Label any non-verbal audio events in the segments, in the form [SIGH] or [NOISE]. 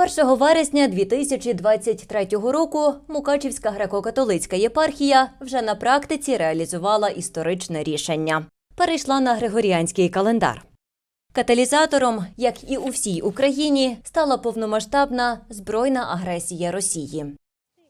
1 вересня 2023 року Мукачівська греко-католицька єпархія вже на практиці реалізувала історичне рішення. Перейшла на григоріанський календар. Каталізатором, як і у всій Україні, стала повномасштабна збройна агресія Росії.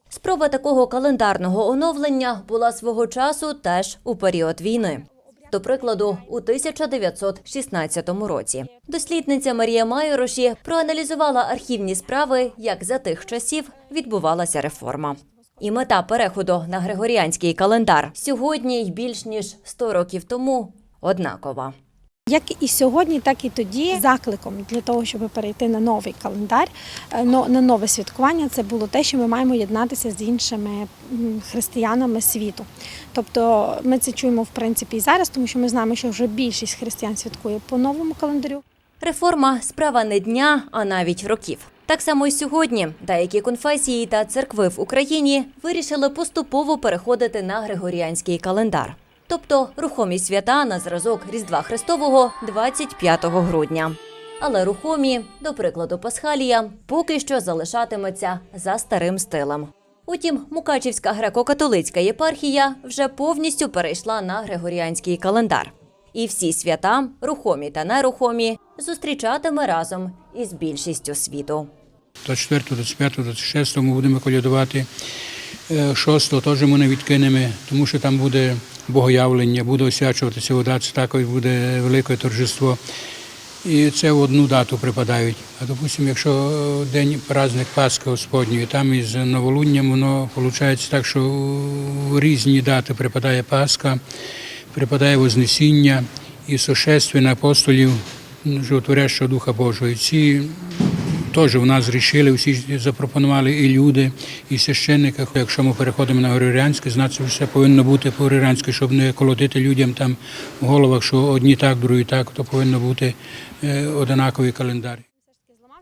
Спроба такого календарного оновлення була свого часу теж у період війни. До прикладу, у 1916 році дослідниця Марія Майороші проаналізувала архівні справи, як за тих часів відбувалася реформа. І мета переходу на григоріанський календар сьогодні й більш ніж 100 років тому однакова. Як і сьогодні, так і тоді закликом для того, щоб перейти на новий календар, е, на нове святкування, це було те, що ми маємо єднатися з іншими християнами світу. Тобто ми це чуємо в принципі і зараз, тому що ми знаємо, що вже більшість християн святкує по новому календарю. Реформа справа не дня, а навіть років. Так само й сьогодні деякі конфесії та церкви в Україні вирішили поступово переходити на григоріанський календар, тобто рухомі свята на зразок Різдва Христового 25 грудня. Але рухомі, до прикладу, Пасхалія, поки що залишатиметься за старим стилем. Утім, Мукачівська греко-католицька єпархія вже повністю перейшла на григоріанський календар. І всі свята, рухомі та нерухомі, зустрічатиме разом із більшістю світу. 24, 25, 26 ми будемо колядувати. 6 теж ми не відкинемо, тому що там буде богоявлення, буде освячуватися вода, це також буде велике торжество. І це в одну дату припадають. А допустимо, якщо день праздник Пасхи Господньої, там із новолунням воно виходить так, що в різні дати припадає Пасха, припадає Вознесіння і сошествие апостолів Животворящого Духа Божого. І ці Теж в нас рішили, всі запропонували і люди, і священники. Якщо ми переходимо на Григоріанське, значить все повинно бути по григоріанськи, щоб не колотити людям там в головах, що одні так, другі так, то повинно бути е, одинаковий календар.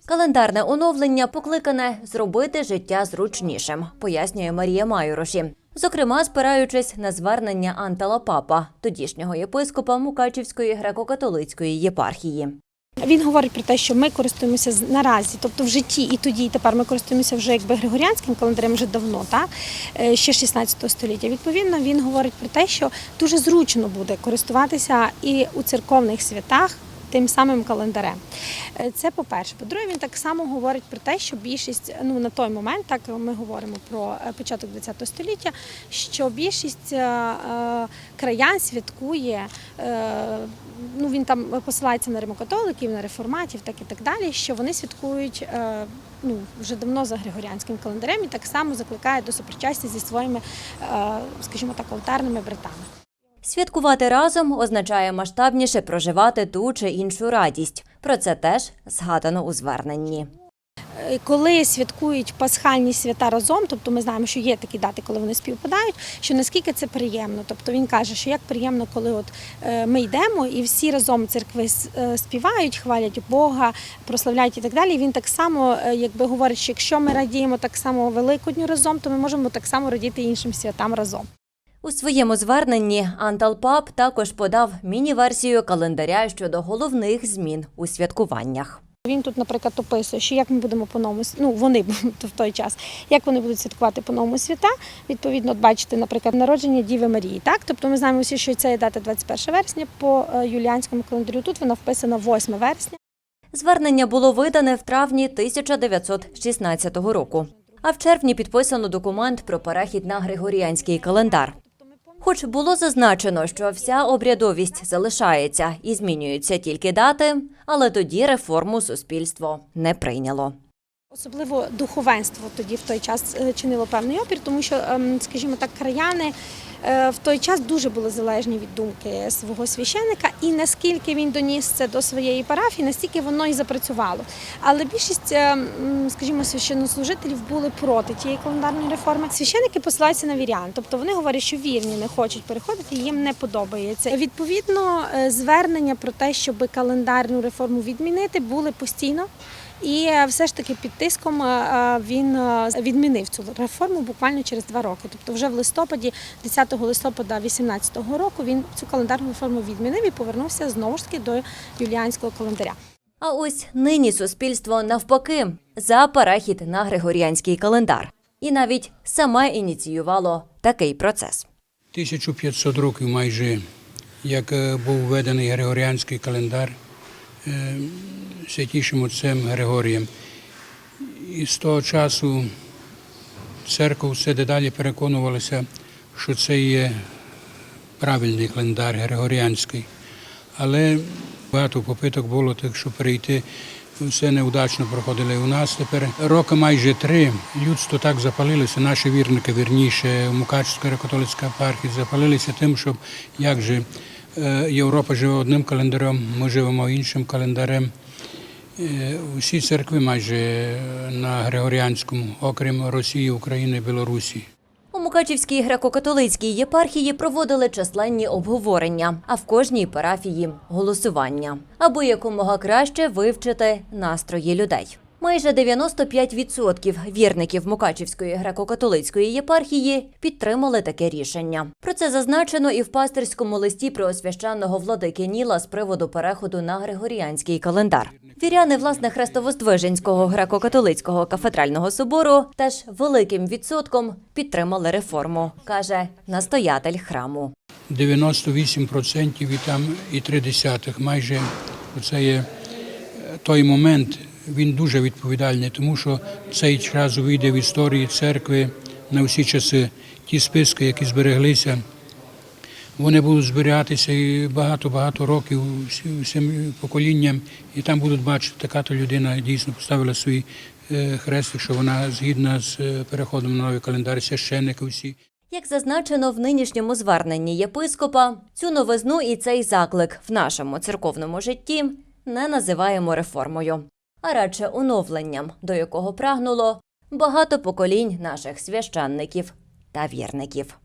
Календарне оновлення покликане зробити життя зручнішим, пояснює Марія Майороші. Зокрема, спираючись на звернення Антала Папа, тодішнього єпископа Мукачівської греко-католицької єпархії. Він говорить про те, що ми користуємося наразі, тобто в житті і тоді, і тепер ми користуємося вже якби григоріанським календарем вже давно, так Е, ще 16 століття. Відповідно, він говорить про те, що дуже зручно буде користуватися і у церковних святах. Тим самим календарем. Е, Це по-перше. По-друге, він так само говорить про те, що більшість, ну на той момент, так ми говоримо про е, початок ХХ століття, що більшість е, краян святкує, ну він там посилається на римокатоликів, на реформатів, так і так далі, що вони святкують ну, вже давно за григоріанським календарем і так само закликає до сопричастя зі своїми, скажімо так, алтарними братами. Святкувати разом означає масштабніше проживати ту чи іншу радість. Про це теж згадано у зверненні. Е, Коли святкують пасхальні свята разом, тобто ми знаємо, що є такі дати, коли вони співпадають, що наскільки це приємно. Тобто він каже, що як приємно, коли от е, ми йдемо і всі разом церкви е, співають, хвалять Бога, прославляють і так далі. Він так само, якби говорить, що якщо ми радіємо так само Великодню разом, то ми можемо так само радіти іншим святам разом. У своєму зверненні Антал Пап також подав міні-версію календаря щодо головних змін у святкуваннях. Він тут, наприклад, описує, що як ми будемо по новому ну вони [LAUGHS] в той час, як вони будуть святкувати по новому свята. Відповідно, бачите, наприклад, народження Діви Марії. Так, тобто ми знаємо всі, що це є дата 21 вересня по е, юліанському календарю. Тут вона вписана 8 вересня. Звернення було видане в травні 1916 року, а в червні підписано документ про перехід на григоріанський календар. Хоч було зазначено, що вся обрядовість залишається і змінюються тільки дати, але тоді реформу суспільство не прийняло. Особливо духовенство тоді в той час е, чинило певний опір, тому що, ем, скажімо так, краяни е, в той час дуже були залежні від думки свого священика, і наскільки він доніс це до своєї парафії, настільки воно і запрацювало. Але більшість, е, скажімо, священнослужителів були проти тієї календарної реформи. Священики посилаються на вірян, тобто вони говорять, що вірні не хочуть переходити, їм не подобається. Відповідно, звернення про те, щоб календарну реформу відмінити, були постійно. І е, все ж таки під тиском е, е, він відмінив цю реформу буквально через два роки. Тобто, вже в листопаді, 10 листопада 2018 року, він цю календарну реформу відмінив і повернувся знову ж таки до юліанського календаря. А ось нині суспільство навпаки за перехід на григоріанський календар. І навіть саме ініціювало такий процес. 1500 років майже, як був введений Григоріанський календар святішим отцем Григорієм. І з того часу церква все дедалі переконувалася, що це є правильний календар Григоріанський. Але багато попиток було тих, щоб перейти. Все неудачно проходили у нас. Тепер роки майже три. Людство так запалилося, наші вірники, вірніше, Мукачівська греко-католицька епархія запалилися тим, щоб як же е, Європа живе одним календарем, ми живемо іншим календарем. Е, Усі церкви майже е, на Григоріанському, окрім Росії, України, Білорусі. У Мукачівській греко-католицькій єпархії проводили численні обговорення, а в кожній парафії голосування, аби якомога краще вивчити настрої людей. Майже 95% вірників Мукачівської греко-католицької єпархії підтримали таке рішення. Про це зазначено і в пастирському листі преосвященного владики Ніла з приводу переходу на григоріанський календар. Віряни власне Хрестовоздвиженського греко-католицького кафедрального собору теж великим відсотком підтримали реформу, каже настоятель храму. 98% і там і три десятих. Майже це є е, той момент, він дуже відповідальний, тому що цей час увійде в історії церкви на всі часи. Ті списки, які збереглися, вони будуть збиратися і багато-багато років всім поколінням, і там будуть бачити, така то людина дійсно поставила свій е, хрестик, що вона згідна з е, переходом на новий календар, священники всі. Як зазначено в нинішньому зверненні єпископа, цю новизну і цей заклик в нашому церковному житті не називаємо реформою, а радше оновленням, до якого прагнуло багато поколінь наших священників та вірників.